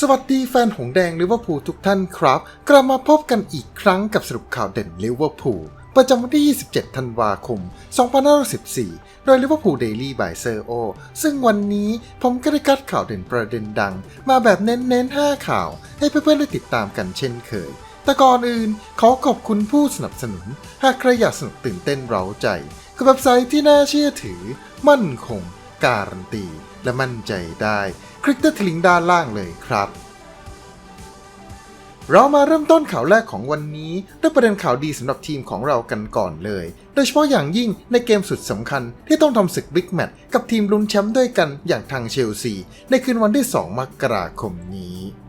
สวัสดีแฟนหงแดงลิเวอร์พูลทุกท่านครับ กลับมาพบกันอีกครั้งกับสรุปข่าวเด่นลิเวอร์พูลประจำวันที่ 27 ธันวาคม 2514 โดยลิเวอร์พูลเดลี่บายเซอร์โอ ซึ่งวันนี้ผมก็ได้คัดข่าวเด่นประเด็นดัง มาแบบเน้นๆ 5 ข่าว ให้เพื่อนๆ ได้ติดตามกันเช่นเคย แต่ก่อนอื่นขอขอบคุณผู้สนับสนุน หากใครอยากสนุกตื่นเต้นเร้าใจ กับเว็บไซต์ที่น่าเชื่อถือ มั่นคง การันตี และมั่นใจได้ คลิกที่ลิงก์ด้านล่างเลยครับ เรามาเริ่มต้นข่าวแรกของวันนี้ด้วยประเด็นข่าวดีสำหรับทีมของเรากันก่อนเลย โดยเฉพาะอย่างยิ่งในเกมสุดสำคัญที่ต้องทำศึกบิ๊กแมตช์กับทีมลุ้นแชมป์ด้วยกันอย่างทางเชลซี ในคืนวันที่ 2 มกราคมนี้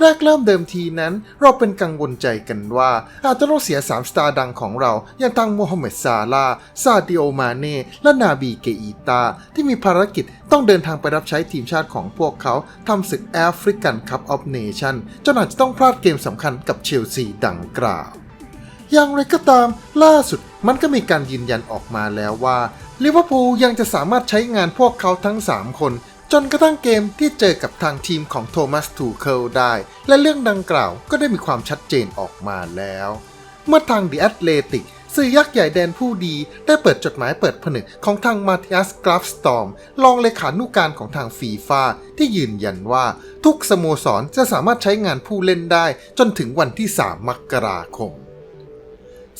แรกเริ่มเดิมทีนั้น เราเป็นกังวลใจกันว่า อาจจะต้องเสีย3สตาร์ดังของเรา อย่างทางโมฮัมเหม็ดซาลาซาดิโอมาเน่และนาบีเกอีตา ที่มีภารกิจต้องเดินทางไปรับใช้ทีมชาติของพวกเขาทำศึกแอฟริกันคัพออฟเนชั่นจนอาจจะต้องพลาดเกมสำคัญกับเชลซีดังกล่าวอย่างไรก็ตาม ล่าสุดมันก็มีการยืนยันออกมาแล้วว่าลิเวอร์พูลยังจะสามารถใช้งานพวกเขาทั้ง 3 คน จนกระทั่งเกมที่เจอกับทางทีมของโทมัสทูเคิลได้ และเรื่องดังกล่าวก็ได้มีความชัดเจนออกมาแล้ว เมื่อทางดิแอตเลติกสื่อยักษ์ใหญ่แดนผู้ดีได้เปิดจดหมายเปิดผนึกของทางมาติอัสกราฟสตอมรองเลขานุการของทางฟีฟาที่ยืนยันว่าทุกสโมสรจะสามารถใช้งานผู้เล่นได้จนถึงวันที่ 3 มกราคม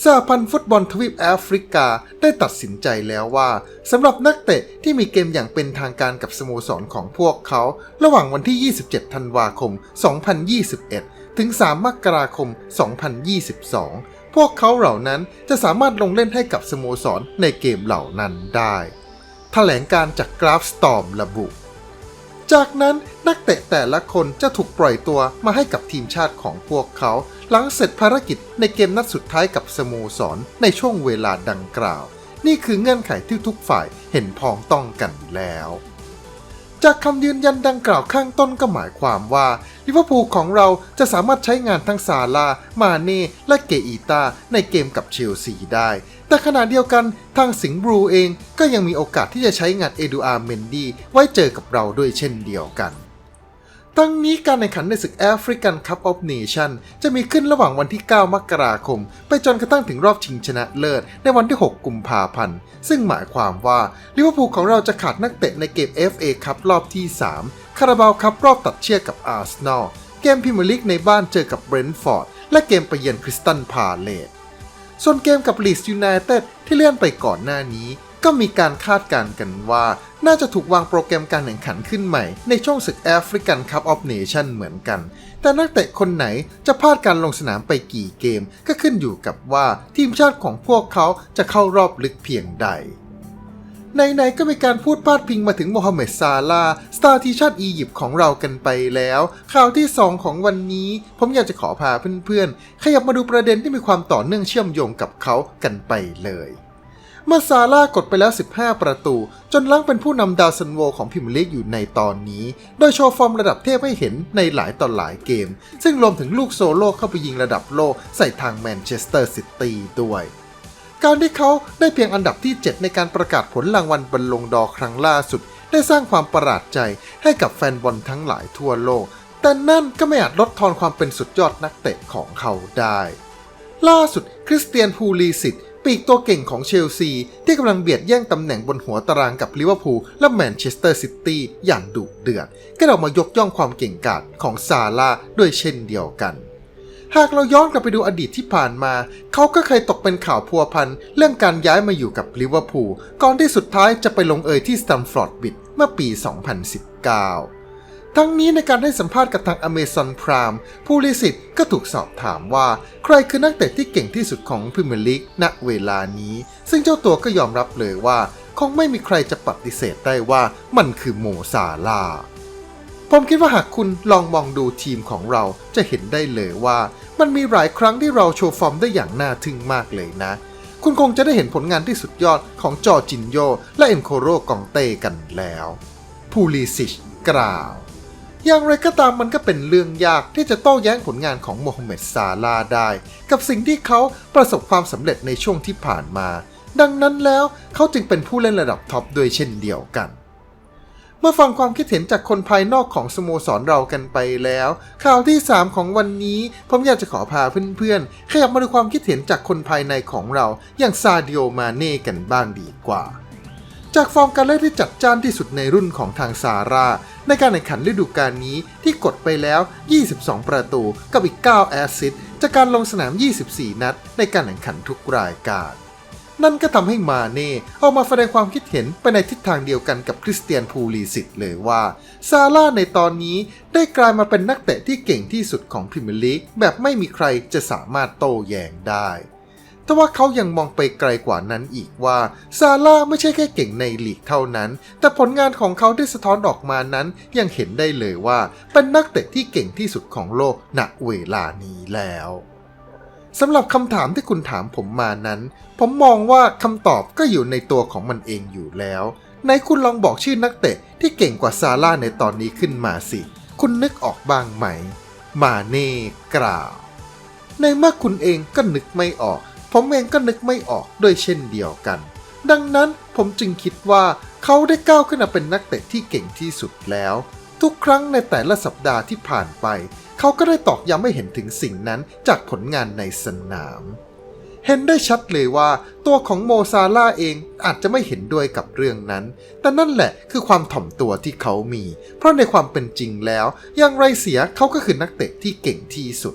สหพันธ์ฟุตบอลทวีปแอฟริกาได้ตัดสินใจแล้วว่าสำหรับนักเตะที่มีเกมอย่างเป็นทางการกับสโมสรของพวกเขา ระหว่างวันที่ 27 ธันวาคม 2021 ถึง 3 มกราคม 2022 พวกเขาเหล่านั้นจะสามารถลงเล่นให้กับสโมสรในเกมเหล่านั้นได้ถแถลงการจากกราฟสตอมระบุ จากนั้นนักเตะแต่ละคนจะถูกปล่อยตัวมาให้กับทีมชาติของพวกเขา หลังเสร็จภารกิจในเกมนัดสุดท้ายกับสโมสรในช่วงเวลาดังกล่าว นี่คือเงื่อนไขที่ทุกฝ่ายเห็นพ้องต้องกันแล้ว จากคำยืนยันดังกล่าวข้างต้นก็หมายความว่าลิเวอร์พูลของเราจะสามารถใช้งานทั้งซาลา มาเน่และเกอีตาในเกมกับเชลซีได้ แต่ขณะเดียวกันทางสิงห์บลูเองก็ยังมีโอกาสที่จะใช้งานเอดูอาร์เมนดีไว้เจอกับเราด้วยเช่นเดียวกัน ทั้งนี้การแข่งขันในศึกแอฟริกันคัพออฟเนชั่นจะมีขึ้นระหว่างวันที่ 9 มกราคม ไปจนกระทั่งถึงรอบชิงชนะเลิศ ในวันที่ 6 กุมภาพันธ์ ซึ่งหมายความว่าลิเวอร์พูลของเราจะขาดนักเตะในเกม FA คัพรอบที่ 3 คาราบาวคัพรอบตัดเชือกกับอาร์เซนอล เกมพรีเมียร์ลีกในบ้านเจอกับเบรนท์ฟอร์ด และเกมไปเยือนคริสตันพาเลตส่วนเกมกับลีสยูไนเต็ดที่เลื่อนไปก่อนหน้านี้ ก็มีการคาดการณ์กันว่า น่าจะถูกวางโปรแกรมการแข่งขันขึ้นใหม่ ในช่วงศึกแอฟริกันคัพออฟเนชั่นเหมือนกัน แต่นักเตะคนไหนจะพลาดการลงสนามไปกี่เกม ก็ขึ้นอยู่กับว่าทีมชาติของพวกเขาจะเข้ารอบลึกเพียงใดในๆก็มีการพูดพาดพิงมาถึงโมฮัมเหม็ดซาลาสตาร์ทีชาติอียิปต์ของเรากันไปแล้ว ข่าวที่ 2 ของวันนี้ ผมอยากจะขอพาเพื่อนๆ ขยับมาดูประเด็นที่มีความต่อเนื่องเชื่อมโยงกับเขากันไปเลย มื่อซาร่ากดไปแล้ว 15 ประตู จนลังเป็นผู้นำดาวซันโวของพิมลีกอยู่ในตอนนี้ โดยโชว์ฟอร์มระดับเทพให้เห็นในหลายต่อหลายเกม ซึ่งรวมถึงลูกโซโล่เข้าไปยิงระดับโลกใส่ทางแมนเชสเตอร์ซิตี้ด้วยการที่เขาได้เพียงอันดับที่ 7 ในการประกาศผลรางวัลบอลลงดอครั้งล่าสุด ได้สร้างความประหลาดใจให้กับแฟนบอลทั้งหลายทั่วโลก แต่นั่นก็ไม่อาจลดทอนความเป็นสุดยอดนักเตะของเขาได้ ล่าสุดคริสเตียนพูลีสิต ปีกตัวเก่งของเชลซี ที่กำลังเบียดแย่งตำแหน่งบนหัวตารางกับลิเวอร์พูลและแมนเชสเตอร์ซิตี้อย่างดุเดือดก็ออกมายกย่องความเก่งกาจของซาร่าด้วยเช่นเดียวกัน หากเราย้อนกลับไปดูอดีตที่ผ่านมา เขาก็เคยตกเป็นข่าวพัวพันเรื่องการย้ายมาอยู่กับลิเวอร์พูลก่อนที่สุดท้ายจะไปลงเอยที่สตัมฟอร์ดบิดเมื่อปี 2019 ทั้งนี้ในการให้สัมภาษณ์กับทาง Amazon Prime ผู้ลิสิตก็ถูกสอบถามว่า ใครคือนักเตะที่เก่งที่สุดของพรีเมียร์ลีกณเวลานี้ ซึ่งเจ้าตัวก็ยอมรับเลยว่า คงไม่มีใครจะปฏิเสธได้ว่ามันคือโมซาลา ผมคิดว่าหากคุณลองมองดูทีมของเราจะเห็นได้เลยว่า มันมีหลายครั้งที่เราโชว์ฟอร์มได้อย่างน่าทึ่งมากเลยนะ คุณคงจะได้เห็นผลงานที่สุดยอดของจอจินโยและเอ็นโคโรกองเต้กันแล้ว พูลิซิชกล่าว อย่างไรก็ตามมันก็เป็นเรื่องยากที่จะโต้แย้งผลงานของโมฮัมเหม็ดซาลาได้ กับสิ่งที่เขาประสบความสำเร็จในช่วงที่ผ่านมา ดังนั้นแล้วเขาจึงเป็นผู้เล่นระดับท็อปด้วยเช่นเดียวกัน เมื่อฟังความคิดเห็นจากคนภายนอกของสโมสรเรากันไปแล้ว ข่าวที่ 3 ของวันนี้ผมอยากจะขอพาเพื่อนๆขยับมาดูความคิดเห็นจากคนภายในของเราอย่างซาดิโอมาเน่กันบ้างดีกว่า จากฟอร์มการเล่นที่จัดจ้านที่สุดในรุ่นของทางซาร่า ในการแข่งขันฤดูกาลนี้ที่กดไปแล้ว 22 ประตูกับอีก 9 แอสซิสต์จากการลงสนาม 24 นัด ในการแข่งขันทุกรายการ นั่นก็ทำให้มาเน่ออกมาแสดงความคิดเห็นไปในทิศทางเดียวกันกับคริสเตียนพูลีสิตเลยว่าซาร่าในตอนนี้ได้กลายมาเป็นนักเตะที่เก่งที่สุดของพรีเมียร์ลีกแบบไม่มีใครจะสามารถโต้แย้งได้ แต่ว่าเขายังมองไปไกลกว่านั้นอีกว่าซาร่าไม่ใช่แค่เก่งในลีกเท่านั้น แต่ผลงานของเขาได้สะท้อนออกมานั้นยังเห็นได้เลยว่าเป็นนักเตะที่เก่งที่สุดของโลกณเวลานี้แล้วสำหรับคำถามที่คุณถามผมมานั้น ผมมองว่าคำตอบก็อยู่ในตัวของมันเองอยู่แล้วไหนคุณลองบอกชื่อนักเตะที่เก่งกว่าซาร่าในตอนนี้ขึ้นมาสิ คุณนึกออกบ้างไหม มาเน่กล่าว ในเมื่อคุณเองก็นึกไม่ออก ผมเองก็นึกไม่ออกด้วยเช่นเดียวกัน ดังนั้นผมจึงคิดว่าเขาได้ก้าวขึ้นมาเป็นนักเตะที่เก่งที่สุดแล้ว ทุกครั้งในแต่ละสัปดาห์ที่ผ่านไป เขาก็ได้ตอกย้ำให้เห็นถึงสิ่งนั้นจากผลงานในสนาม เห็นได้ชัดเลยว่าตัวของโมซาร่าเองอาจจะไม่เห็นด้วยกับเรื่องนั้น แต่นั่นแหละคือความถ่อมตัวที่เขามี เพราะในความเป็นจริงแล้วอย่างไรเสียเขาก็คือนักเตะที่เก่งที่สุด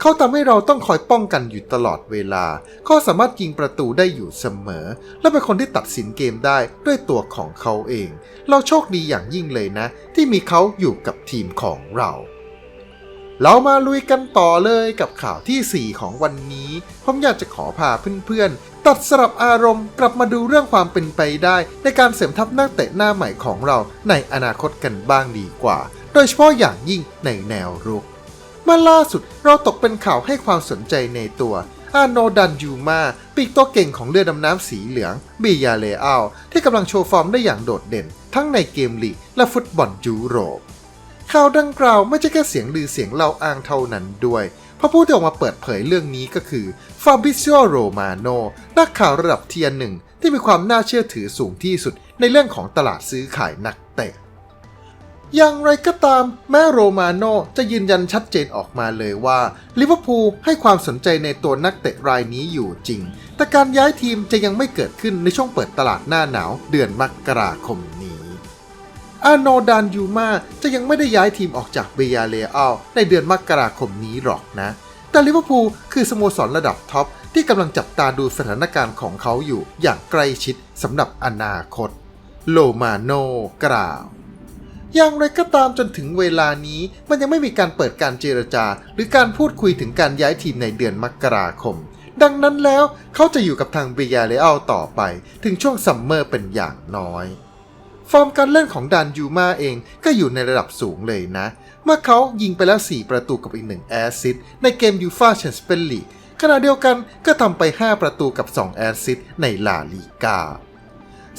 เขาทำให้เราต้องคอยป้องกันอยู่ตลอดเวลา เขาสามารถยิงประตูได้อยู่เสมอ และเป็นคนที่ตัดสินเกมได้ด้วยตัวของเขาเอง เราโชคดีอย่างยิ่งเลยนะ ที่มีเขาอยู่กับทีมของเรา เรามาลุยกันต่อเลยกับข่าวทีสี่4 ของวันนี้ ผมอยากจะขอพาเพื่อนๆ ตัดสลับอารมณ์กลับมาดูเรื่องความเป็นไปได้ ในการเสริมทัพนักเตะหน้าใหม่ของเราในอนาคตกันบ้างดีกว่า โดยเฉพาะอย่างยิ่งในแนวรุก เมื่อล่าสุดเราตกเป็นข่าวให้ความสนใจในตัวอาโนดันยูมาปีกตัวเก่งของเรือดำน้ำสีเหลืองบียาเลอาที่กำลังโชว์ฟอร์มได้อย่างโดดเด่น ทั้งในเกมลีกและฟุตบอลยุโรป ข่าวดังกล่าวไม่ใช่แค่เสียงลือเสียงเล่าอ้างเท่านั้นด้วยเพราะผู้ที่ออกมาเปิดเผยเรื่องนี้ก็คือฟาบิซิโอโรมาโนนักข่าวระดับเทียร์หนึ่งที่มีความน่าเชื่อถือสูงที่สุดในเรื่องของตลาดซื้อขายนักเตะ อย่างไรก็ตาม แม้โรมาโนจะยืนยันชัดเจนออกมาเลยว่าลิเวอร์พูลให้ความสนใจในตัวนักเตะรายนี้อยู่จริง แต่การย้ายทีมจะยังไม่เกิดขึ้นในช่วงเปิดตลาดหน้าหนาวเดือนมกราคมนี้ อาโนดานยูมาจะยังไม่ได้ย้ายทีมออกจากเบียเลอัลในเดือนมกราคมนี้หรอกนะ แต่ลิเวอร์พูลคือสโมสรระดับท็อปที่กำลังจับตาดูสถานการณ์ของเขาอยู่อย่างใกล้ชิดสำหรับอนาคต โลมาโนกล่าว อย่างไรก็ตามจนถึงเวลานี้มันยังไม่มีการเปิดการเจรจา หรือการพูดคุยถึงการย้ายทีมในเดือนมกราคม ดังนั้นแล้วเขาจะอยู่กับทางเบียาเลอัลต่อไป ถึงช่วงซัมเมอร์เป็นอย่างน้อย ฟอร์มการเล่นของดานยูมาเองก็อยู่ในระดับสูงเลยนะ เมื่อเขายิงไปแล้ว 4 ประตูกับอีก1แอสซิสต์ในเกมยูฟาแชมเปี้ยนลีกขณะเดียวกันก็ทำไป 5 ประตูกับ 2 แอสซิสต์ในลาลีกา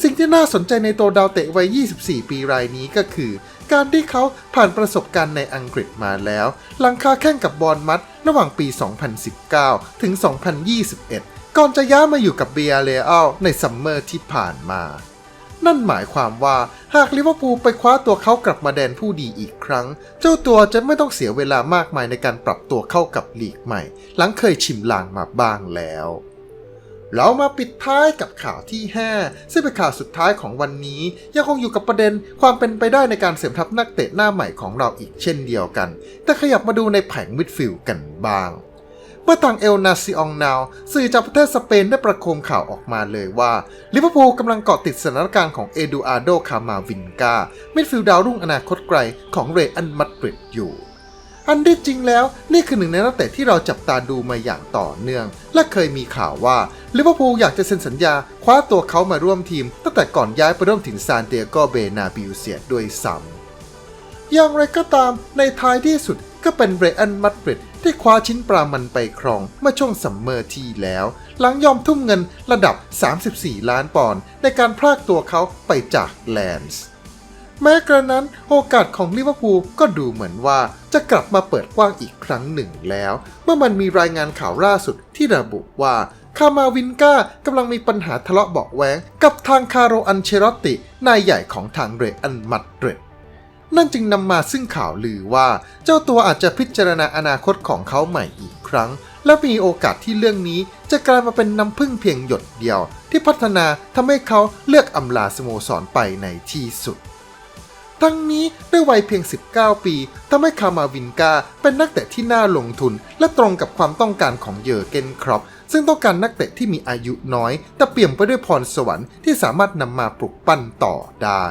สิ่งที่น่าสนใจในตัวดาวเตะวัย 24 ปีรายนี้ก็คือ การที่เขาผ่านประสบการณ์ในอังกฤษมาแล้ว หลังคาแข่งกับบอลมัดระหว่างปี 2019 ถึง 2021 ก่อนจะย้ายมาอยู่กับเบียเรอัลในซัมเมอร์ที่ผ่านมา นั่นหมายความว่าหากลิเวอร์พูลไปคว้าตัวเขากลับมาแดนผู้ดีอีกครั้ง เจ้าตัวจะไม่ต้องเสียเวลามากมายในการปรับตัวเข้ากับลีกใหม่ หลังเคยชิมลางมาบ้างแล้ว เรามาปิดท้ายกับข่าวที่ 5 ซึ่งเป็นข่าวสุดท้ายของวันนี้ ยังคงอยู่กับประเด็นความเป็นไปได้ในการเสริมทัพนักเตะหน้าใหม่ของเราอีกเช่นเดียวกัน แต่ขยับมาดูในแผงมิดฟิลด์กันบ้างเมื่อทางเอลนาซิองนาวสื่อจากประเทศสเปนได้ประโคมข่าวออกมาเลยว่าลิเวอร์พูลกำลังเกาะติดสถานการณ์ของเอดูอาร์โดคามาวินกามิดฟิลด์ดาวรุ่งอนาคตไกลของเรอันมัดริดอยู่ อันที่จริงแล้ว นี่คือหนึ่งในนักเตะที่เราจับตาดูมาอย่างต่อเนื่อง และเคยมีข่าวว่าลิเวอร์พูลอยากจะเซ็นสัญญา คว้าตัวเขามาร่วมทีม ตั้งแต่ก่อนย้ายไปร่วมถึงซานเตียโกเบนาบิวเซียด้วยซ้ำอย่างไรก็ตามในท้ายที่สุดก็เป็นเรอันมัดริดที่คว้าชิ้นปลามันไปครองเมื่อช่วงซัมเมอร์ที่แล้ว หลังยอมทุ่มเงินระดับ 34 ล้านปอนด์ในการพรากตัวเขาไปจากแลนส์ แม้กระนั้นโอกาสของลิเวอร์พูลก็ดูเหมือนว่าจะกลับมาเปิดกว้างอีกครั้งหนึ่งแล้ว เมื่อมันมีรายงานข่าวล่าสุดที่ระบุว่าคามาวินกากำลังมีปัญหาทะเลาะเบาะแว้งกับทางคาโรอันเชรอตติ นายใหญ่ของทางเรอันมัดเรดนั่นจึงนำมาซึ่งข่าวลือว่าเจ้าตัวอาจจะพิจารณาอนาคตของเขาใหม่อีกครั้ง และมีโอกาสที่เรื่องนี้จะกลายมาเป็นน้ำพึ่งเพียงหยดเดียว ที่พัฒนาทำให้เขาเลือกอำลาสโมสรไปในที่สุด ทั้งนี้ด้วยวัยเพียง 19 ปีทำให้คามาวินกาเป็นนักเตะที่น่าลงทุน และตรงกับความต้องการของเยอร์เกนครอปซึ่งต้องการนักเตะที่มีอายุน้อย แต่เปี่ยมไปด้วยพรสวรรค์ที่สามารถนำมาปลุกปั้นต่อได้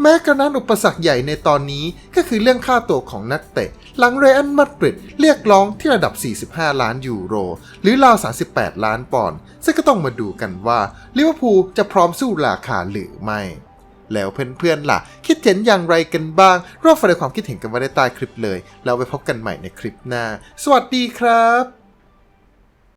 แม้กระนั้นอุปสรรคใหญ่ในตอนนี้ก็คือเรื่องค่าตัวของนักเตะ หลังเรอันมาดริดเรียกร้องที่ระดับ 45 ล้านยูโร หรือราว 38 ล้านปอนด์ซึ่งก็ต้องมาดูกันว่าลิเวอร์พูลจะพร้อมสู้ราคาหรือไม่ แล้วเพื่อนๆล่ะ คิดเห็นอย่างไรกันบ้างรอบแสดงความคิดเห็นกันไว้ในใต้คลิปเลย แล้วไปพบกันใหม่ในคลิปหน้า สวัสดีครับ